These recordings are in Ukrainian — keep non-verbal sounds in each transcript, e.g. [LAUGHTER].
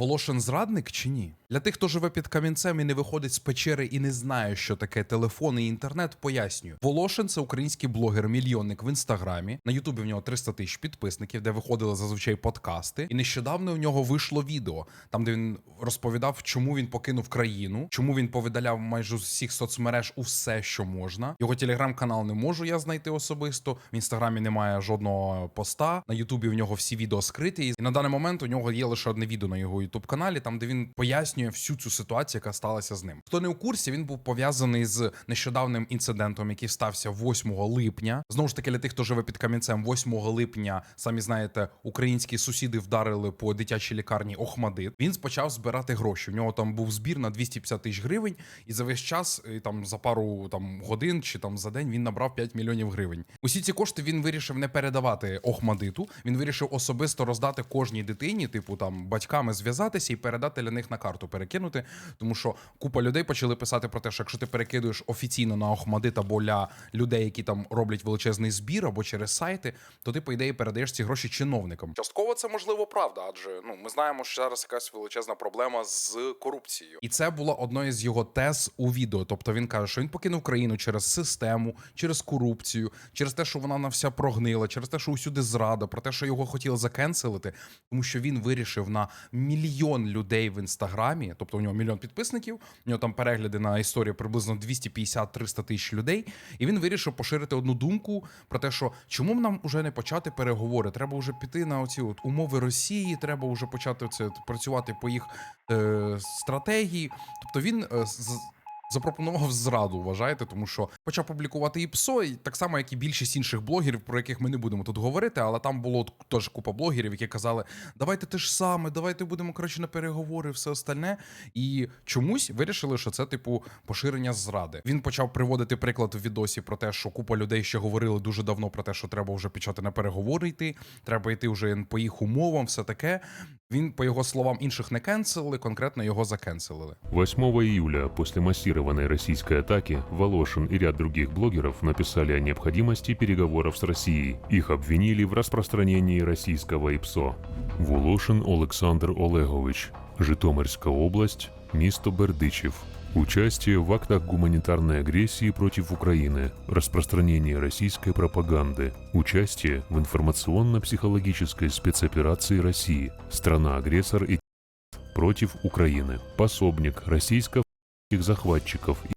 Волошин зрадник чи ні? Для тих, хто живе під камінцем і не виходить з печери і не знає, що таке телефон і інтернет, пояснюю. Волошин це український блогер-мільйонник в інстаграмі. На Ютубі в нього 300 тисяч підписників, де виходили зазвичай подкасти. І нещодавно у нього вийшло відео, там де він розповідав, чому він покинув країну, чому він повидаляв майже з всіх соцмереж усе, що можна. Його телеграм-канал не можу я знайти особисто. В інстаграмі немає жодного поста. На Ютубі в нього всі відео скриті. І на даний момент у нього є лише одне відео на його ютуб каналі, там де він пояснює всю цю ситуацію, яка сталася з ним. Хто не у курсі, він був пов'язаний з нещодавним інцидентом, який стався 8 липня. Знову ж таки, для тих, хто живе під камінцем, 8 липня, самі знаєте, українські сусіди вдарили по дитячій лікарні Охмадит. Він почав збирати гроші. У нього там був збір на 250 тисяч гривень, і за весь час, і там за пару там годин чи там за день він набрав 5 мільйонів гривень. Усі ці кошти він вирішив не передавати Охмадиту. Він вирішив особисто роздати кожній дитині, типу там батьками зв'язатися і передати для них на карту перекинути. Тому що купа людей почали писати про те, що якщо ти перекидуєш офіційно на Охмадит або для людей, які там роблять величезний збір, або через сайти, то ти по ідеї передаєш ці гроші чиновникам. Частково це можливо правда, адже ну ми знаємо, що зараз якась величезна проблема з корупцією, і це була одною з його тез у відео. Тобто він каже, що він покинув країну через систему, через корупцію, через те, що вона на вся прогнила, через те, що усюди зрада, про те, що його хотіли закенселити, тому що він вирішив на мільйон людей в інстаграмі, тобто у нього мільйон підписників, у нього там перегляди на історію приблизно 250-300 тисяч людей. І він вирішив поширити одну думку про те, що чому б нам уже не почати переговори? Треба вже піти на оці от умови Росії, треба вже почати це працювати по їх е, стратегії. Тобто він е, з- запропонував зраду, вважаєте, тому що почав публікувати і ПСО, і так само, як і більшість інших блогерів, про яких ми не будемо тут говорити, але там було теж купа блогерів, які казали, давайте те ж саме, давайте будемо коротше на переговори, все остальне. І чомусь вирішили, що це типу поширення зради. Він почав приводити приклад в відосі про те, що купа людей ще говорили дуже давно про те, що треба вже почати на переговори йти, треба йти вже по їх умовам, все таке. Він, по його словам, інших не кенселили, конкретно його закенселили. 8 июля после массированной российской атаки Волошин и ряд других блогеров написали о необходимости переговоров с Россией. Их обвинили в распространении российского ИПСО. Волошин Олександр Олегович, Житомирская область, місто Бердичев. Участие в актах гуманитарной агрессии против Украины, распространение российской пропаганды, участие в информационно-психологической спецоперации России, страна-агрессор и против Украины, пособник российско захватчиков и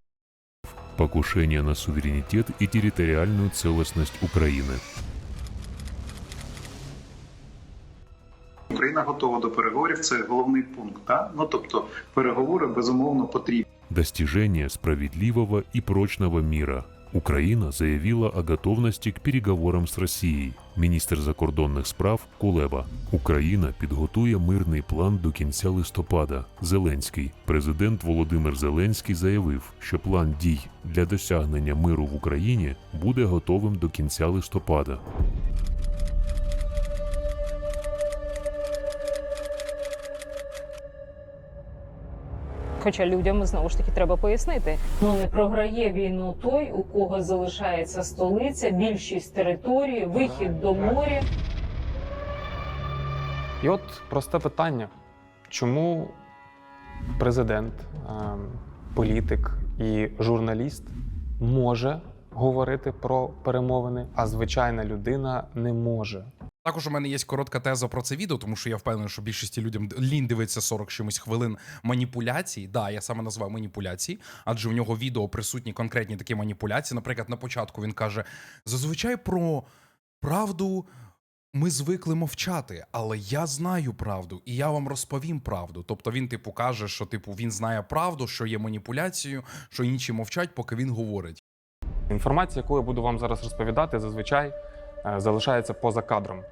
покушение на суверенитет и территориальную целостность Украины. Україна готова до переговорів. Це головний пункт. Да? Ну тобто переговори безумовно потрібні. Достижение справедливого и прочного мира. Украина заявила о готовности к переговорам с Росією. Міністр закордонних справ Кулеба. Україна підготує мирний план до кінця листопада. Зеленський. Президент Володимир Зеленський заявив, що план дій для досягнення миру в Україні буде готовим до кінця листопада. Хоча людям знову ж таки треба пояснити. Ну не програє війну той, у кого залишається столиця, більшість території, вихід до моря. І от просте питання: чому президент, ем, політик і журналіст може говорити про перемовини, а звичайна людина не може? Також у мене є коротка теза про це відео, тому що я впевнений, що більшості людям лінь дивиться 40 чимось хвилин маніпуляцій. Да, я саме назвав маніпуляції, адже в нього відео присутні конкретні такі маніпуляції. Наприклад, на початку він каже: зазвичай про правду. Ми звикли мовчати, але я знаю правду, і я вам розповім правду. Тобто він, типу, каже, що типу він знає правду, що є маніпуляцією, що інші мовчать, поки він говорить. Інформація, яку я буду вам зараз розповідати, зазвичай е, залишається поза кадром.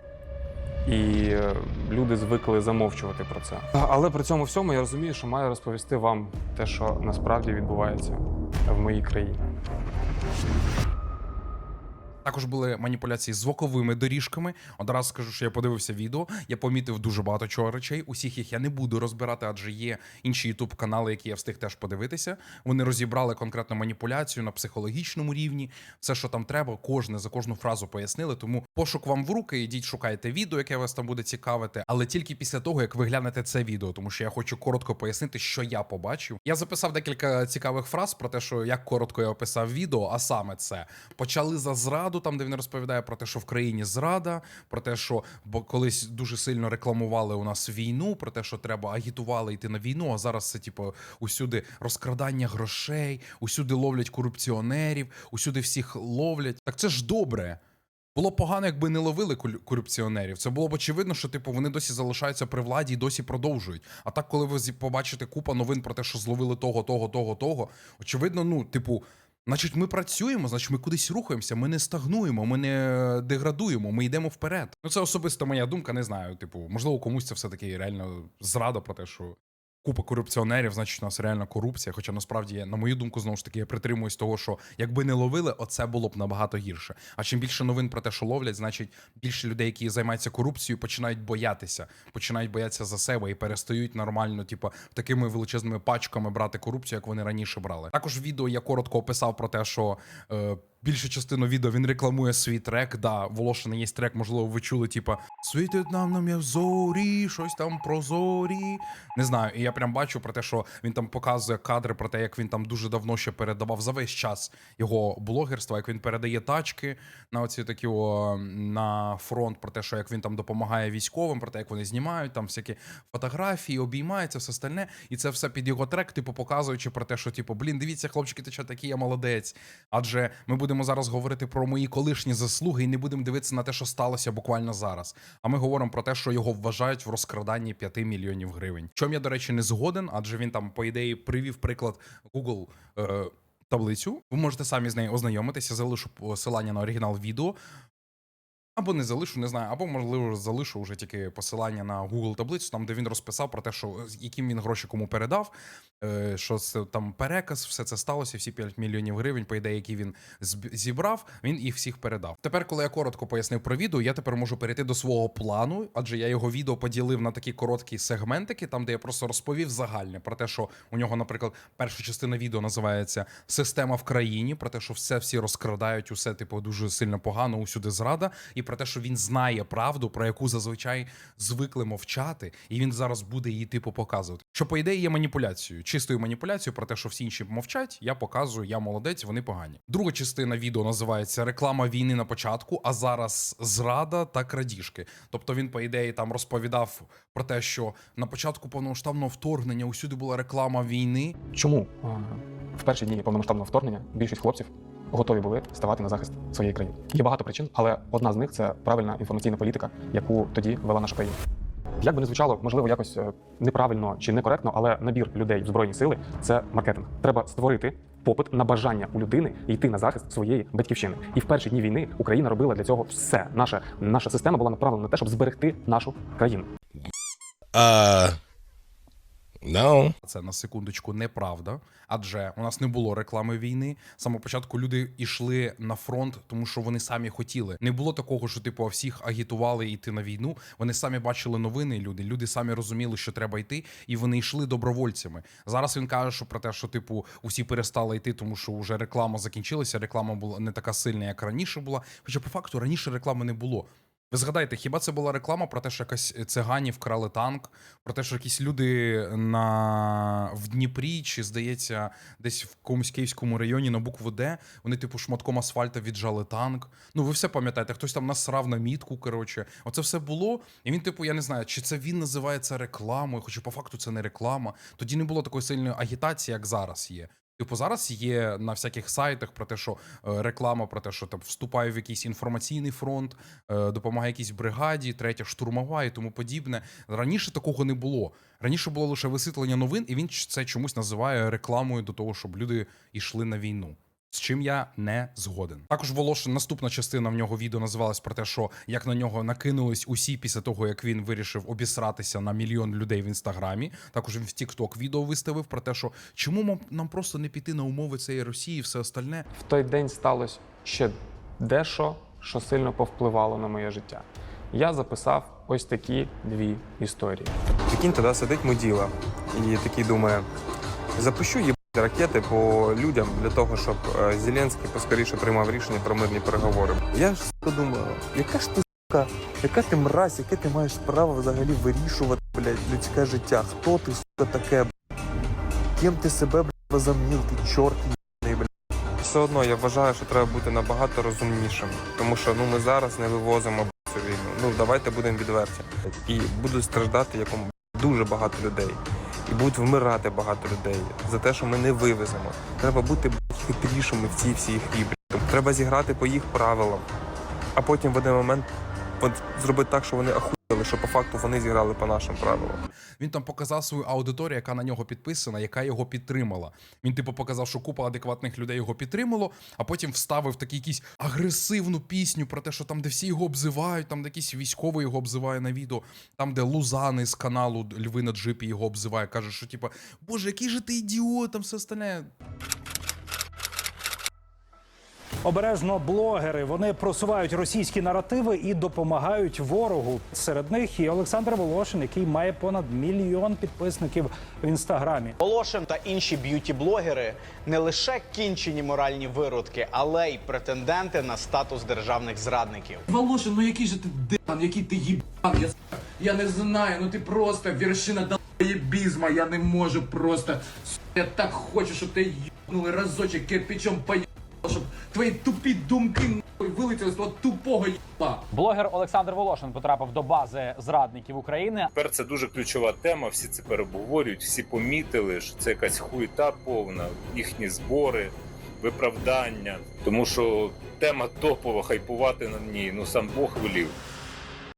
І е, люди звикли замовчувати про це. Але при цьому всьому я розумію, що маю розповісти вам те, що насправді відбувається в моїй країні. Також були маніпуляції звуковими доріжками. Одразу скажу, що я подивився відео. Я помітив дуже багато чого речей. Усіх їх я не буду розбирати, адже є інші ютуб канали, які я встиг теж подивитися. Вони розібрали конкретну маніпуляцію на психологічному рівні. Все, що там треба, кожне за кожну фразу пояснили. Тому пошук вам в руки. Ідіть, шукайте відео, яке вас там буде цікавити, але тільки після того, як ви глянете це відео, тому що я хочу коротко пояснити, що я побачив. Я записав декілька цікавих фраз про те, що як коротко я описав відео, а саме це почали за зраду, там де він розповідає про те, що в країні зрада, про те, що бо колись дуже сильно рекламували у нас війну, про те, що треба агітували йти на війну. А зараз це типу усюди розкрадання грошей, усюди ловлять корупціонерів, усюди всіх ловлять. Так це ж добре. Було погано, якби не ловили корупціонерів. Це було б очевидно, що типу вони досі залишаються при владі і досі продовжують. А так, коли ви побачите купа новин про те, що зловили того, того, того, того, очевидно, ну, типу, значить, ми працюємо, значить, ми кудись рухаємося, ми не стагнуємо, ми не деградуємо, ми йдемо вперед. Ну, це особиста моя думка, не знаю. Типу, можливо, комусь це все таки реально зрада про те, що. Купа корупціонерів, значить, у нас реально корупція. Хоча насправді, я, на мою думку, знову ж таки, я притримуюсь того, що якби не ловили, оце було б набагато гірше. А чим більше новин про те, що ловлять, значить більше людей, які займаються корупцією, починають боятися, починають боятися за себе і перестають нормально, типу, такими величезними пачками брати корупцію, як вони раніше брали. Також відео я коротко описав про те, що. Е, Більшу частину відео він рекламує свій трек. Да, Волошина є трек, можливо, ви чули, типа світить нам нам я зорі, щось там про зорі. Не знаю. І я прям бачу про те, що він там показує кадри про те, як він там дуже давно ще передавав за весь час його блогерства, як він передає тачки на оці такі о, на фронт, про те, що як він там допомагає військовим, про те, як вони знімають там всякі фотографії, обіймаються, все остальне. І це все під його трек, типу, показуючи про те, що типу, блін, дивіться, хлопчики, ти що такий, я молодець. Адже ми будемо зараз говорити про мої колишні заслуги і не будемо дивитися на те, що сталося буквально зараз. А ми говоримо про те, що його вважають в розкраданні 5 мільйонів гривень. Чом я, до речі, не згоден, адже він там, по ідеї, привів приклад Google. Е- Таблицю, ви можете самі з нею ознайомитися, залишу посилання на оригінал відео. Або не залишу, не знаю, або можливо залишу вже тільки посилання на Google таблицю, там де він розписав про те, що з яким він гроші кому передав, е, що це там переказ, все це сталося, всі 5 мільйонів гривень, по ідеї, які він зібрав, він їх всіх передав. Тепер, коли я коротко пояснив про відео, я тепер можу перейти до свого плану, адже я його відео поділив на такі короткі сегментики, там де я просто розповів загальне про те, що у нього, наприклад, перша частина відео називається Система в країні, про те, що все всі розкрадають, усе типу дуже сильно погано, усюди зрада, і про те, що він знає правду, про яку зазвичай звикли мовчати, і він зараз буде її типу показувати. Що по ідеї є маніпуляцією, чистою маніпуляцією про те, що всі інші мовчать. Я показую, я молодець, вони погані. Друга частина відео називається Реклама війни на початку, а зараз зрада та крадіжки. Тобто він, по ідеї, там розповідав про те, що на початку повномасштабного вторгнення усюди була реклама війни. Чому в перші дні повномасштабного вторгнення більшість хлопців готові були ставати на захист своєї країни? Є багато причин, але одна з них це правильна інформаційна політика, яку тоді вела наша країна. Як би не звучало, можливо, якось е, неправильно чи некоректно, але набір людей в збройні сили це маркетинг. Треба створити попит на бажання у людини йти на захист своєї батьківщини. І в перші дні війни Україна робила для цього все. Наша наша система була направлена на те, щоб зберегти нашу країну. Uh, no. Це на секундочку неправда, адже у нас не було реклами війни. З самого початку люди йшли на фронт, тому що вони самі хотіли. Не було такого, що типу всіх агітували йти на війну. Вони самі бачили новини. Люди, люди самі розуміли, що треба йти, і вони йшли добровольцями. Зараз він каже, що про те, що типу усі перестали йти, тому що вже реклама закінчилася. Реклама була не така сильна, як раніше була. Хоча по факту раніше реклами не було. Ви згадайте, хіба це була реклама про те, що якась цигані вкрали танк, про те, що якісь люди на в Дніпрі, чи здається, десь в якомусь київському районі на букву Д, вони, типу, шматком асфальта віджали танк. Ну, ви все пам'ятаєте, хтось там насрав на мітку. Коротше, оце все було. І він, типу, я не знаю, чи це він називає це рекламою, хоча по факту це не реклама. Тоді не було такої сильної агітації, як зараз є. Типу, зараз є на всяких сайтах про те, що е, реклама про те, що там вступає в якийсь інформаційний фронт, е, допомагає якійсь бригаді, третя штурмова і тому подібне. Раніше такого не було. Раніше було лише висвітлення новин, і він це чомусь називає рекламою до того, щоб люди йшли на війну. З чим я не згоден. Також Волошин, наступна частина в нього відео називалась про те, що як на нього накинулись усі після того, як він вирішив обісратися на мільйон людей в інстаграмі. Також він в TikTok відео виставив про те, що чому нам просто не піти на умови цієї Росії, і все остальне. В той день сталося ще дещо, що сильно повпливало на моє життя. Я записав ось такі дві історії. Прикинь, тоді сидить муділа і такий думає: запущу їбати ракети по людям для того, щоб е, Зеленський поскоріше приймав рішення про мирні переговори. Я ж думаю, яка ж ти сука, яка ти мразь, яке ти маєш право взагалі вирішувати, блядь, людське життя? Хто ти, сука, таке? блядь? Ким ти себе, блядь, возомнив, ти чорт їбаний, блядь? Все одно я вважаю, що треба бути набагато розумнішим, тому що ну ми зараз не вивозимо цю війну. Ну давайте будемо відверті. І будуть страждати якому дуже багато людей. І будуть вмирати багато людей за те, що ми не вивеземо. Треба бути хитрішими в цій всій грі. Треба зіграти по їх правилам, а потім в один момент зробити так, що вони ахуєли, що по факту вони зіграли по нашим правилам. Він там показав свою аудиторію, яка на нього підписана, яка його підтримала. Він, типу, показав, що купа адекватних людей його підтримало, а потім вставив таку якусь агресивну пісню про те, що там, де всі його обзивають, там де якийсь військовий його обзиває на відео, там, де Лузани з каналу Льви на джипі його обзиває, каже, що типу, Боже, який же ти ідіот, там все остальне. Обережно блогери вони просувають російські наративи і допомагають ворогу. Серед них і Олександр Волошин, який має понад мільйон підписників в інстаграмі. Волошин та інші б'юті-блогери не лише кінчені моральні виродки, але й претенденти на статус державних зрадників. Волошин, ну який же ти дебан, який ти їбан, я, я не знаю, ну ти просто вершина долбоєбізма, я не можу просто, я так хочу, щоб ти їбнули разочек кирпичом щоб твої тупі думки нахуй вилетіли з того тупого їба. Блогер Олександр Волошин потрапив до бази зрадників України. Тепер це дуже ключова тема. Всі це перебговорюють, всі помітили, що це якась хуйта повна, їхні збори, виправдання. Тому що тема топова, хайпувати на ній. Ну сам Бог велів.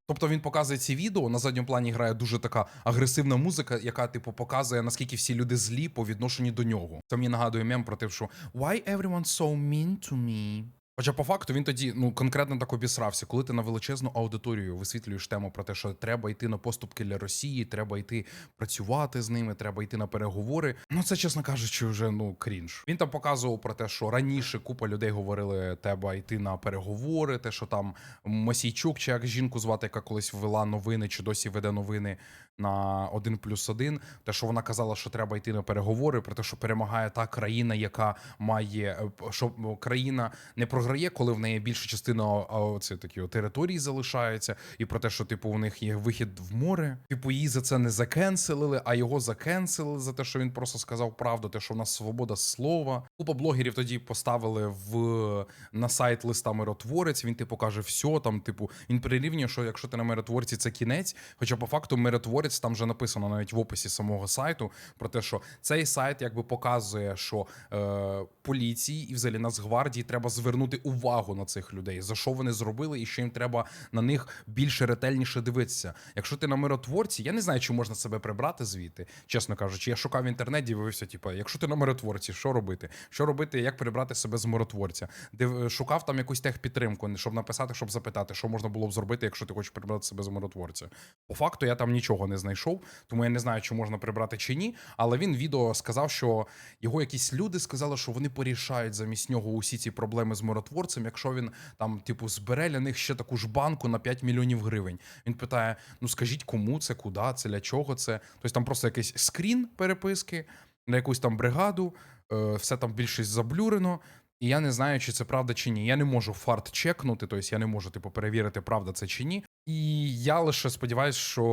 Тобто він показує ці відео. На задньому плані грає дуже така агресивна музика, яка типу показує наскільки всі люди злі по відношенню до нього. Це мені нагадує мем про те, що Why everyone so mean to me? Хоча по факту він тоді ну конкретно так обісрався, коли ти на величезну аудиторію висвітлюєш тему про те, що треба йти на поступки для Росії, треба йти працювати з ними, треба йти на переговори. Ну це чесно кажучи, вже ну крінж. Він там показував про те, що раніше купа людей говорили, треба йти на переговори. Те, що там Мосійчук, чи як жінку звати, яка колись ввела новини, чи досі веде новини на 1 плюс 1, те, що вона казала, що треба йти на переговори, про те, що перемагає та країна, яка має е, що країна не програє, коли в неї більша частина це такі території залишається, і про те, що типу у них є вихід в море. Типу, її за це не закенселили, а його закенселили за те, що він просто сказав правду, те, що в нас свобода слова. Купа блогерів тоді поставили в на сайт листа миротворець. Він типу каже, все там, типу, він прирівнює, що якщо ти на миротворці, це кінець. Хоча по факту миротворець там вже написано навіть в описі самого сайту про те, що цей сайт якби показує, що е, поліції і взагалі Нацгвардії треба звернути увагу на цих людей, за що вони зробили, і що їм треба на них більше ретельніше дивитися. Якщо ти на миротворці, я не знаю, чи можна себе прибрати звідти, чесно кажучи. Я шукав в інтернеті, дивився, типу, якщо ти на миротворці, що робити? Що робити, як прибрати себе з миротворця? Див, шукав там якусь техпідтримку, щоб написати, щоб запитати, що можна було б зробити, якщо ти хочеш прибрати себе з миротворця. По факту я там нічого не знайшов, тому я не знаю, чи можна прибрати чи ні. Але він відео сказав, що його якісь люди сказали, що вони порішають замість нього усі ці проблеми з миротворцем, якщо він там, типу, збере для них ще таку ж банку на 5 мільйонів гривень. Він питає: ну скажіть, кому це, куди це, для чого це? Тобто там просто якийсь скрін переписки на якусь там бригаду, е, все там більшість заблюрено. І я не знаю, чи це правда чи ні. Я не можу фарт чекнути, тобто я не можу типу перевірити, правда це чи ні. І я лише сподіваюся, що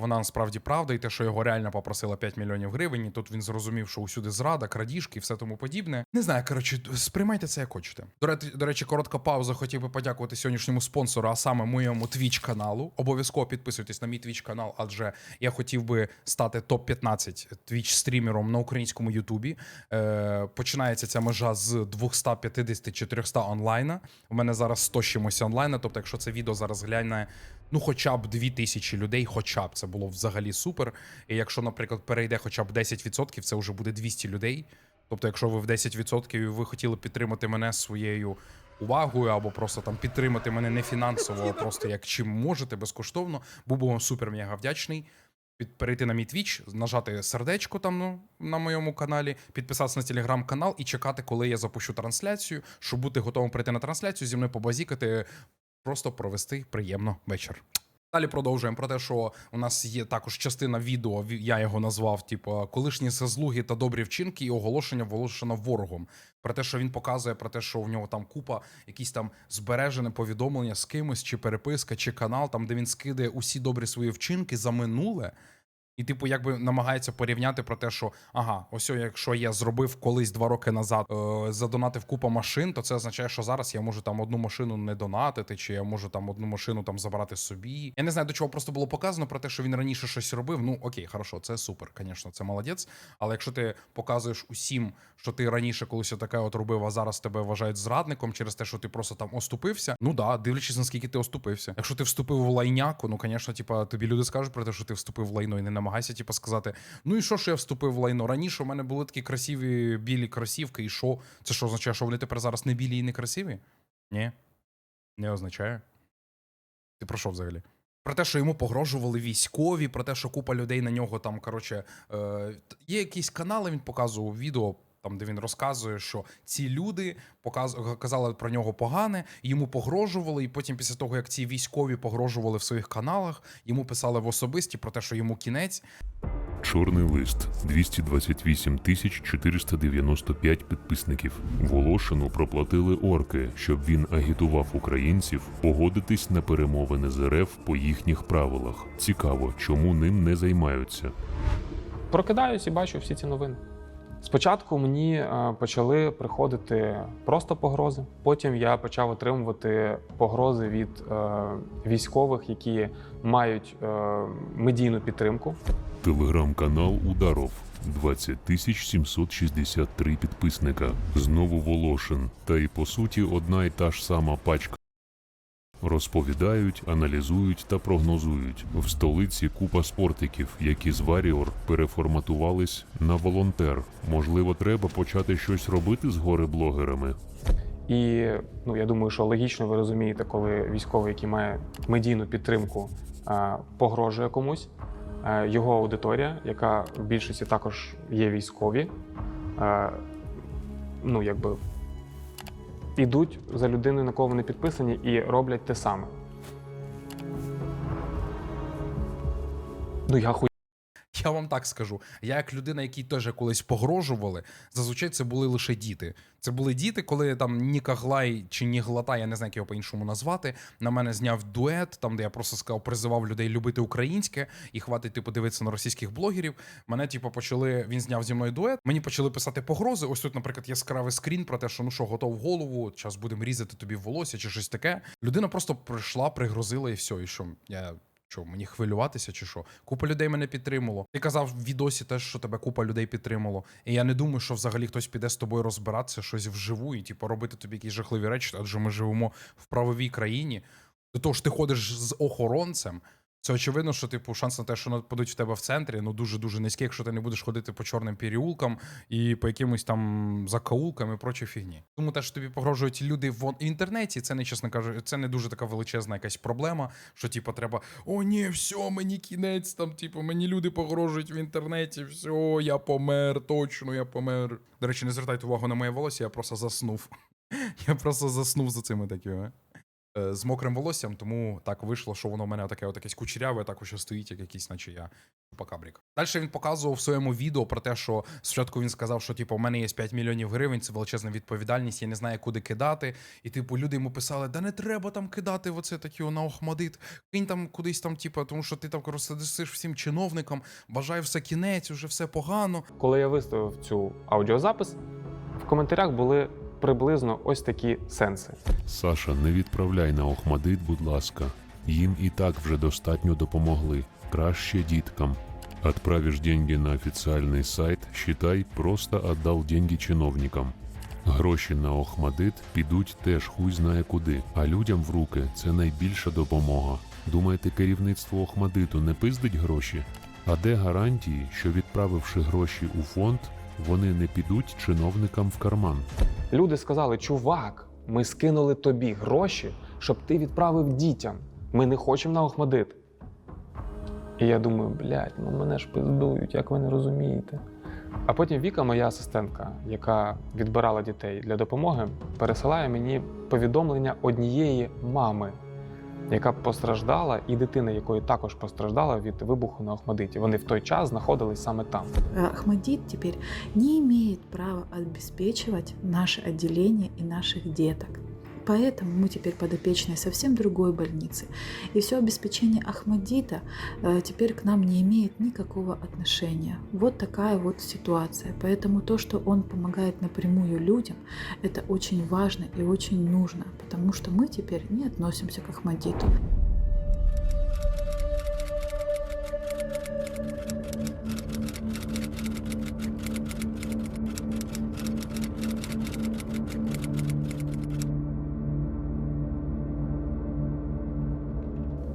вона насправді правда, і те, що його реально попросила 5 мільйонів гривень. І тут він зрозумів, що усюди зрада, крадіжки і все тому подібне. Не знаю, коротше, сприймайте це як хочете. До речі, до речі, коротка пауза. Хотів би подякувати сьогоднішньому спонсору, а саме моєму Twitch каналу. Обов'язково підписуйтесь на мій Twitch канал, адже я хотів би стати топ 15 Twitch стрімером на українському Ютубі. Е, починається ця межа з 250-400 онлайна. У мене зараз 100 з чимось онлайна. Тобто, якщо це відео зараз гляне ну, хоча б 2000 людей, хоча б це було взагалі супер. І якщо, наприклад, перейде хоча б 10%, це вже буде 200 людей. Тобто, якщо ви в 10% і ви хотіли підтримати мене своєю увагою, або просто там підтримати мене не фінансово, а просто як чим можете безкоштовно, був би вам супер мега вдячний. перейти на мій твіч, нажати сердечко там ну, на моєму каналі, підписатися на телеграм-канал і чекати, коли я запущу трансляцію, щоб бути готовим прийти на трансляцію, зі мною побазікати, просто провести приємно вечір. Далі продовжуємо про те, що у нас є також частина відео. ві- Я його назвав, типу, колишні заслуги та добрі вчинки і оголошення волошено ворогом. Про те, що він показує, про те, що в нього там купа якісь там збережене повідомлення з кимось, чи переписка, чи канал, там де він скидає усі добрі свої вчинки за минуле. І, типу, якби намагається порівняти про те, що ага, ось якщо я зробив колись два роки назад, е, задонатив купа машин, то це означає, що зараз я можу там одну машину не донатити, чи я можу там одну машину там забрати собі. Я не знаю, до чого просто було показано про те, що він раніше щось робив. Ну окей, хорошо, це супер, звісно, це молодець. Але якщо ти показуєш усім, що ти раніше колись таке от робив, а зараз тебе вважають зрадником через те, що ти просто там оступився. Ну да, дивлячись наскільки ти оступився. Якщо ти вступив в лайняку, ну звісно, типа тобі люди скажуть про те, що ти вступив в лайно, і не намагайся, типу, сказати: ну і що, що я вступив в лайно? Раніше у мене були такі красиві білі кросівки, і що? Це що означає, що вони тепер зараз не білі і не красиві? Ні, не означає. Ти про що взагалі? Про те, що йому погрожували військові, про те, що купа людей на нього там, коротше, е, є якісь канали, він показував відео, там, де він розказує, що ці люди показ... казали про нього погане, йому погрожували, і потім, після того, як ці військові погрожували в своїх каналах, йому писали в особисті про те, що йому кінець. Чорний лист 228 тисяч 495 підписників. Волошину проплатили орки, щоб він агітував українців погодитись на перемовини з РФ по їхніх правилах. Цікаво, чому ним не займаються. Прокидаюсь і бачу всі ці новини. Спочатку мені е, почали приходити просто погрози. Потім я почав отримувати погрози від е, військових, які мають е, медійну підтримку. Телеграм-канал Ударов 20 тисяч 763 підписника. Знову Волошин. Та й по суті одна й та ж сама пачка. Розповідають, аналізують та прогнозують. В столиці купа спортиків, які з Варіор переформатувались на волонтер. Можливо, треба почати щось робити з горе-блогерами. І ну я думаю, що логічно ви розумієте, коли військовий, який має медійну підтримку, погрожує комусь. Його аудиторія, яка в більшості також є військові, ну якби ідуть за людиною, на кого вони підписані, і роблять те саме. Ну я. Я вам так скажу. Я як людина, якій теж колись погрожували, зазвичай це були лише діти. Це були діти, коли там Ніка Глай чи Ніглата, я не знаю, як його по-іншому назвати. На мене зняв дует, там де я просто сказав, призивав людей любити українське і хватить типу дивитися на російських блогерів. Мене, типу, почали. Він зняв зі мною дует. Мені почали писати погрози. Ось тут, наприклад, яскравий скрін про те, що ну що, готов голову, зараз будемо різати тобі волосся чи щось таке. Людина просто прийшла, пригрозила і все. І що я. Що, мені хвилюватися чи що? Купа людей мене підтримало. Ти казав в відосі теж, що тебе купа людей підтримало. І я не думаю, що взагалі хтось піде з тобою розбиратися щось вживу і типу робити тобі якісь жахливі речі, адже ми живемо в правовій країні. До того ж, ти ходиш з охоронцем. Це очевидно, що типу шанс на те, що нападуть в тебе в центрі, ну дуже дуже низький, якщо ти не будеш ходити по чорним переулкам і по якимось там закаулкам і прочій фігні. Тому те, що тобі погрожують люди в інтернеті, це не чесно кажу, це не дуже така величезна якась проблема. Що типу треба о, ні, все, мені кінець там, типу, мені люди погрожують в інтернеті, все, я помер, точно, я помер. До речі, не звертайте увагу на моє волосся, я просто заснув. [LAUGHS] Я просто заснув за цими такими. Е, З мокрим волоссям, тому так вийшло, що воно в мене таке от якесь кучеряве, так ще стоїть, як якийсь, наче я чупакабрік. Далі він показував в своєму відео про те, що спочатку він сказав, що типу, у мене є 5 мільйонів гривень, це величезна відповідальність, я не знаю, куди кидати. І типу, люди йому писали: да не треба там кидати оце такі на Охмадит, кинь там кудись там, типу, тому що ти там розсадиш всім чиновникам, бажаю все кінець, уже все погано. Коли я виставив цю аудіозапис, в коментарях були приблизно ось такі сенси. Саша, не відправляй на Охмадит, будь ласка. Їм і так вже достатньо допомогли. Краще діткам. Отправишь деньги на официальный сайт, считай, просто отдал деньги чиновникам. Гроші на Охмадит підуть теж хуй знає куди, а людям в руки це найбільша допомога. Думаєте, керівництво Охмадиту не пиздить гроші? А де гарантії, що відправивши гроші у фонд, вони не підуть чиновникам в карман? Люди сказали: чувак, ми скинули тобі гроші, щоб ти відправив дітям. Ми не хочемо на Охмадит. І я думаю, блядь, ну мене ж пиздують, як ви не розумієте. А потім Віка, моя асистентка, яка відбирала дітей для допомоги, пересилає мені повідомлення однієї мами, яка постраждала, і дитина, якої також постраждала від вибуху на Ахмадиті. Вони в той час знаходились саме там. Ахмадит тепер не має права обеспечивать наше відділення і наших деток. Поэтому мы теперь подопечные совсем другой больницы. И все обеспечение Ахмадита э, теперь к нам не имеет никакого отношения. Вот такая вот ситуация. Поэтому то, что он помогает напрямую людям, это очень важно и очень нужно, потому что мы теперь не относимся к Ахмадиту.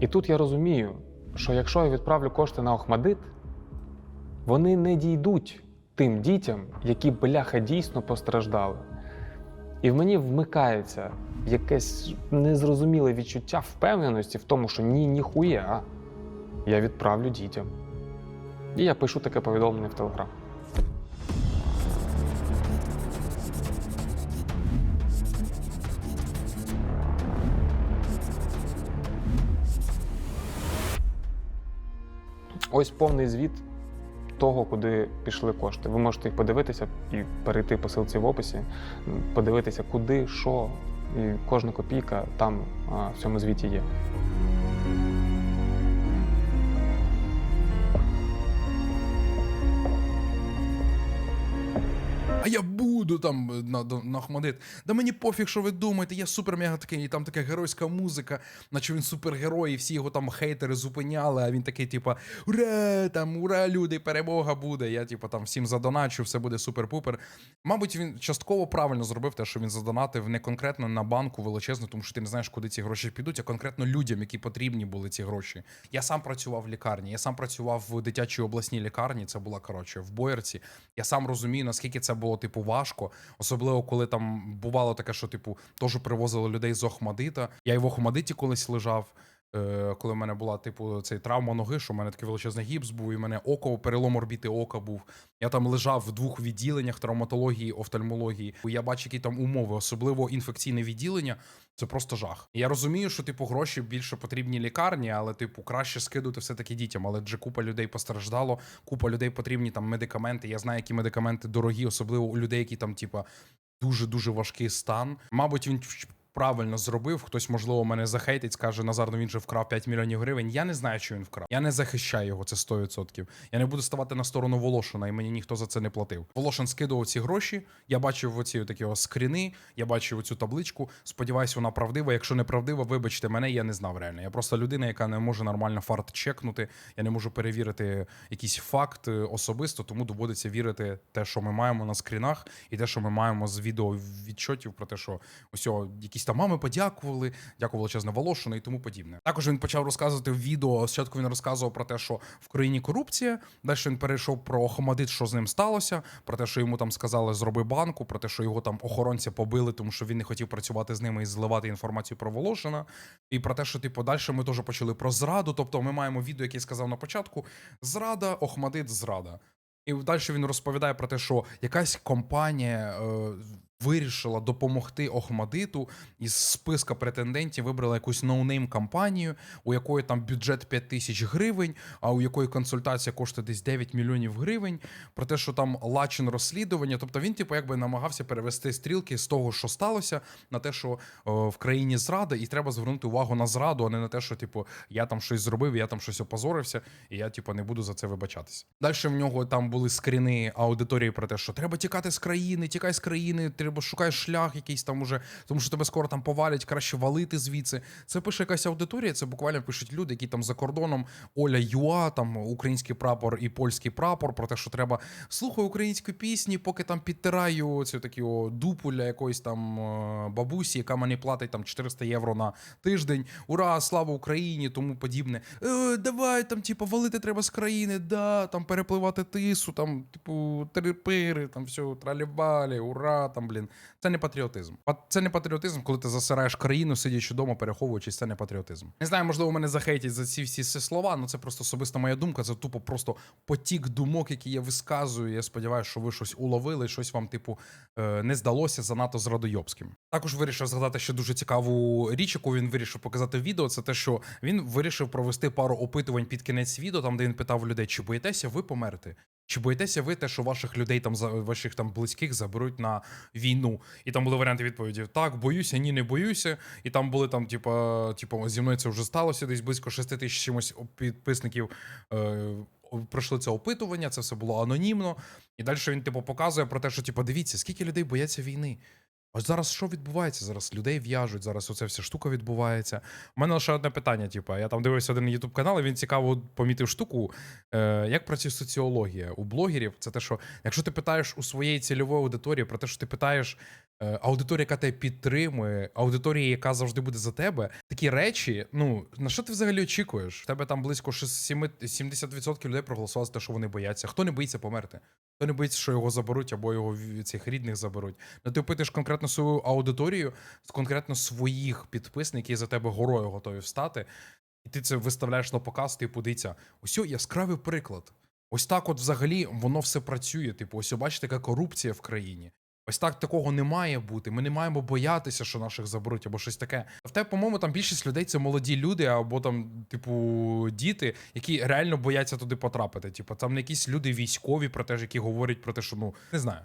І тут я розумію, що якщо я відправлю кошти на Охмадит, вони не дійдуть тим дітям, які бляха дійсно постраждали. І в мені вмикається якесь незрозуміле відчуття впевненості в тому, що ні, ніхуя, я відправлю дітям. І я пишу таке повідомлення в Телеграм. Ось повний звіт того, куди пішли кошти. Ви можете їх подивитися і перейти по ссылці в описі, подивитися, куди, що, і кожна копійка там в цьому звіті є. А я буду там е, на, на, на Да мені пофіг, що ви думаєте, я супер мега такий, і там така геройська музика, наче він супергерой, і всі його там хейтери зупиняли, а він такий, типа, ура, там, ура, люди, перемога буде. Я, типа, там всім задоначу, все буде супер-пупер. Мабуть, він частково правильно зробив те, що він задонатив не конкретно на банку величезну, тому що ти не знаєш, куди ці гроші підуть, а конкретно людям, які потрібні були ці гроші. Я сам працював в лікарні, я сам працював в дитячій обласній лікарні. Це була коротше в Боярці. Я сам розумію, наскільки це було типу важко, особливо коли там бувало таке, що типу теж привозили людей з Охмадита. Я й в Охмадиті колись лежав. Е, Коли в мене була типу цей травма ноги, що в мене такий величезний гіпс був, і в мене око, перелом орбіти ока був. Я там лежав в двох відділеннях травматології, офтальмології. Я бачу, які там умови, особливо інфекційне відділення. Це просто жах. Я розумію, що типу гроші більше потрібні лікарні, але типу краще скидувати все таки дітям. Але адже купа людей постраждало, купа людей потрібні там медикаменти. Я знаю, які медикаменти дорогі, особливо у людей, які там, типа, дуже дуже важкий стан. Мабуть, він правильно зробив. Хтось, можливо, мене захейтить, скаже Назар, ну він же вкрав 5 мільйонів гривень. Я не знаю, що він вкрав. Я не захищаю його, це 100%. Я не буду ставати на сторону Волошина, і мені ніхто за це не платив. Волошин скидував ці гроші. Я бачив оці такі скріни, я бачив оцю табличку. Сподіваюсь, вона правдива. Якщо не правдива, вибачте мене, я не знав реально. Я просто людина, яка не може нормально фарт чекнути. Я не можу перевірити якийсь факт е, особисто, тому доводиться вірити те, що ми маємо на скрінах, і те, що ми маємо з відео відчотів про те, що ось о, якісь там мами подякували, дякували величезне Волошину і тому подібне. Також він почав розказувати в відео. Спочатку він розказував про те, що в країні корупція. Далі він перейшов про Охмадит, що з ним сталося, про те, що йому там сказали зроби банку, про те, що його там охоронці побили, тому що він не хотів працювати з ними і зливати інформацію про Волошина. І про те, що типу далі ми теж почали про зраду. Тобто ми маємо відео, яке сказав на початку: зрада, Охмадит, зрада. І далі він розповідає про те, що якась компанія е, вирішила допомогти Охмадиту із списка претендентів вибрала якусь ноунейм компанію, у якої там бюджет 5 тисяч гривень, а у якої консультація коштує десь 9 мільйонів гривень. Про те, що там лачин розслідування. Тобто він, типу, якби намагався перевести стрілки з того, що сталося, на те, що е, в країні зрада, і треба звернути увагу на зраду, а не на те, що типу я там щось зробив, я там щось опозорився, і я, типу, не буду за це вибачатися. Далі в нього там були скріни аудиторії про те, що треба тікати з країни, тікай з країни, шукай шлях якийсь там уже, тому що тебе скоро там повалять, краще валити звідси. Це пише якась аудиторія, це буквально пишуть люди, які там за кордоном Оля Юа, там український прапор і польський прапор, про те, що треба слухай українську пісні, поки там підтираю цю такі о, дупу для якоїсь там е, бабусі, яка мені платить там 400 євро на тиждень. Ура, слава Україні, тому подібне. Е, давай там, типу, валити треба з країни, да, там перепливати тису, там, типу, терпири, там все, тралібалі, ура, там, блін. Один. Це не патріотизм. Пат- Це не патріотизм, коли ти засираєш країну, сидячи вдома, переховуючись, це не патріотизм. Не знаю, можливо, мене захейтять за ці всі всі слова, але це просто особиста моя думка. Це тупо просто потік думок, які я висказую. Я сподіваюся, що ви щось уловили, щось вам, типу, е, не здалося занадто зрадойобським. Також вирішив згадати ще дуже цікаву річ, яку він вирішив показати в відео. Це те, що він вирішив провести пару опитувань під кінець відео, там де він питав людей, чи боїтеся ви померти? Чи боїтеся ви те, що ваших людей там ваших там близьких заберуть на війну? І там були варіанти відповіді: так, боюся, ні, не боюся. І там були там, типа, типа, зі мною це вже сталося. Десь близько 6 тисяч чимось підписників е, пройшли це опитування. Це все було анонімно. І далі він, типу, показує про те, що типу, дивіться, скільки людей бояться війни. Ось зараз що відбувається? Зараз людей в'яжуть, зараз оця вся штука відбувається. У мене лише одне питання: типу, я там дивився один ютуб канал, і він цікаво помітив штуку. Е, як працює соціологія у блогерів? Це те, що якщо ти питаєш у своєї цільової аудиторії про те, що ти питаєш е, аудиторію, яка тебе підтримує, аудиторія, яка завжди буде за тебе, такі речі, ну на що ти взагалі очікуєш? В тебе там близько 6, 70% людей проголосували за те, що вони бояться. Хто не боїться померти? Хто не боїться, що його заберуть або його цих рідних заберуть? Ну ти опитуєш конкретно свою аудиторію, з конкретно своїх підписників, які за тебе горою готові встати, і ти це виставляєш на показ, типу, дивіться, ось яскравий приклад. Ось так, от взагалі, воно все працює. Типу, ось бачите, яка корупція в країні. Ось так такого не має бути. Ми не маємо боятися, що наших заберуть або щось таке. В те, по-моєму, там більшість людей це молоді люди, або там, типу, діти, які реально бояться туди потрапити. Типу, там не якісь люди військові, про те, ж, які говорять про те, що ну не знаю.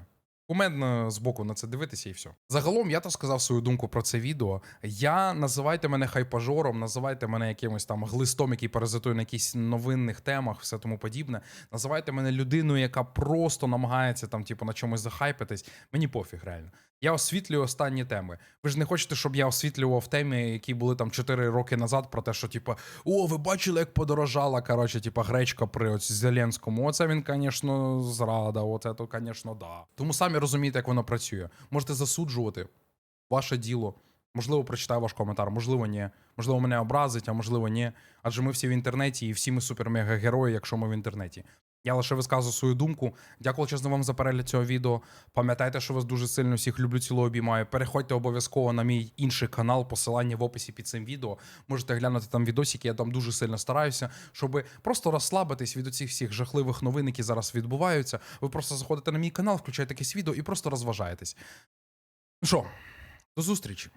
Кумедно збоку на це дивитися і все. Загалом я то сказав свою думку про це відео. Я називайте мене хайпажором, називайте мене якимось там глистом, який паразитує на якихось новинних темах, все тому подібне. Називайте мене людиною, яка просто намагається там, типу, на чомусь захайпитись. Мені пофіг, реально. Я освітлюю останні теми. Ви ж не хочете, щоб я освітлював теми, які були там 4 роки назад, про те, що типу, о, ви бачили, як подорожала, коротше, типу, гречка при Зеленському. Оце він, звісно, зрада, оце то, звісно, да. Тому самі розумієте, як воно працює. Можете засуджувати ваше діло. Можливо, прочитаю ваш коментар, можливо, ні. Можливо, мене образить, а можливо, ні. Адже ми всі в інтернеті, і всі ми супер-мега-герої, якщо ми в інтернеті. Я лише висказую свою думку. Дякую чесно вам за перегляд цього відео. Пам'ятайте, що вас дуже сильно всіх люблю, ціло обіймаю. Переходьте обов'язково на мій інший канал, посилання в описі під цим відео. Можете глянути там відосики, я там дуже сильно стараюся, щоб просто розслабитись від оцих всіх жахливих новин, які зараз відбуваються. Ви просто заходите на мій канал, включаєте якесь відео і просто розважаєтесь. Ну що, до зустрічі!